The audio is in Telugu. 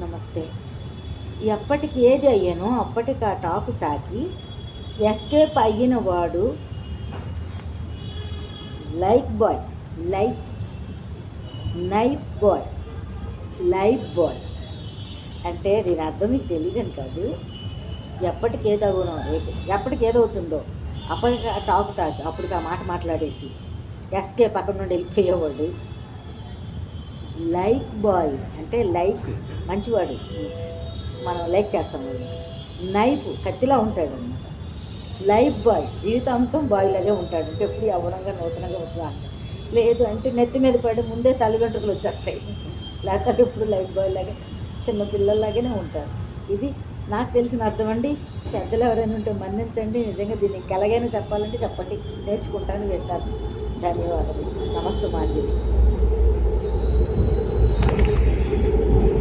నమస్తే. ఎప్పటికి ఏది అయ్యానో అప్పటికి ఆ టాకు టాకి ఎస్కేప్ అయిన వాడు like boy like knife boy life boy. అంటే దీని అర్థం మీకు తెలియదని కాదు. ఎప్పటికి ఏది ఎప్పటికి ఏదవుతుందో అప్పటికి ఆ టాక్ అప్పటికి ఆ మాట మాట్లాడేసి ఎస్కేప్ అక్కడ నుండి వెళ్ళిపోయేవాడు. లైక్ బాయ్ అంటే లైక్ మంచివాడు. మనం లైక్ చేస్తాం. నైఫ్ కత్తిలా ఉంటాడు అనమాట లైఫ్ బాయ్ జీవితాంతం బాయ్ లాగే ఉంటాడు. అంటే ఎప్పుడు యవ్వనంగా నూతనంగా ఉత్సాహం లేదు అంటే నెత్తి మీద పడి ముందే తల్లిదండ్రులు వచ్చేస్తాయి. లేకపోతే ఇప్పుడు లైఫ్ బాయ్ లాగా చిన్న పిల్లల్లాగానే ఉంటారు. ఇది నాకు తెలిసిన అర్థం అండి. పెద్దలు ఎవరైనా ఉంటే మన్నించండి. నిజంగా దీన్ని ఇంకెలాగైనా చెప్పాలంటే చెప్పండి. నేర్చుకుంటాను వింటాను. ధన్యవాదాలు నమస్తే మాజీ.